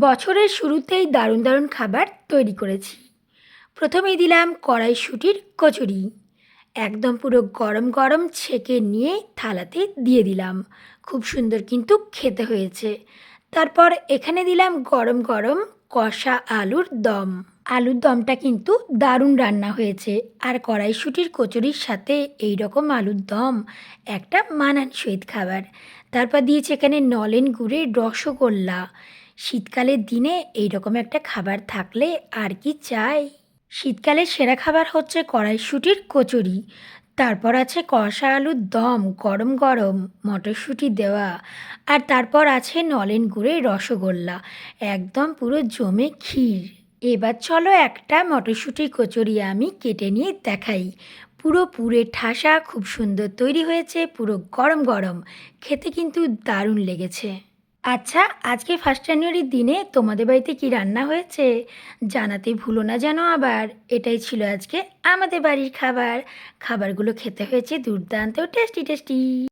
বছরের শুরুতেই দারুণ দারুণ খাবার তৈরি করেছি। প্রথমেই দিলাম কড়াইশুঁটির কচুরি। একদম পুরো গরম গরম ছেঁকে নিয়ে থালাতে দিয়ে দিলাম। খুব সুন্দর কিন্তু খেতে হয়েছে। তারপর এখানে দিলাম গরম গরম কষা আলুর দম। আলুর দমটা কিন্তু দারুণ রান্না হয়েছে। আর কড়াইশুঁটির কচুরির সাথে এই রকম আলুর দম একটা মানানসই খাবার। তারপর দিয়েছে এখানে নলেন গুড়ের রসগোল্লা। শীতকালের দিনে এই রকম একটা খাবার থাকলে আর কি চাই? শীতকালের সেরা খাবার হচ্ছে কড়াইশুঁটির কচুরি। তারপর আছে কষা আলুর দম, গরম গরম মটরশুঁটি দেওয়া। আর তারপর আছে নলেন গুড়ের রসগোল্লা। একদম পুরো জমে ক্ষীর। এবার চলো একটা মটরশুঁটি কচুরি আমি কেটে নিয়ে দেখাই। পুরো পুরে ঠাসা, খুব সুন্দর তৈরি হয়েছে, পুরো গরম গরম। খেতে কিন্তু দারুণ লেগেছে। আচ্ছা আজকে ফার্স্ট জানুয়ারির দিনে তোমাদের বাড়িতে কি রান্না হয়েছে? জানাতে ভুলো না যেন আবার। এটাই ছিল আজকে আমাদের বাড়ির খাবার। খাবারগুলো খেতে হয়েছে দুর্দান্ত টেস্টি টেস্টি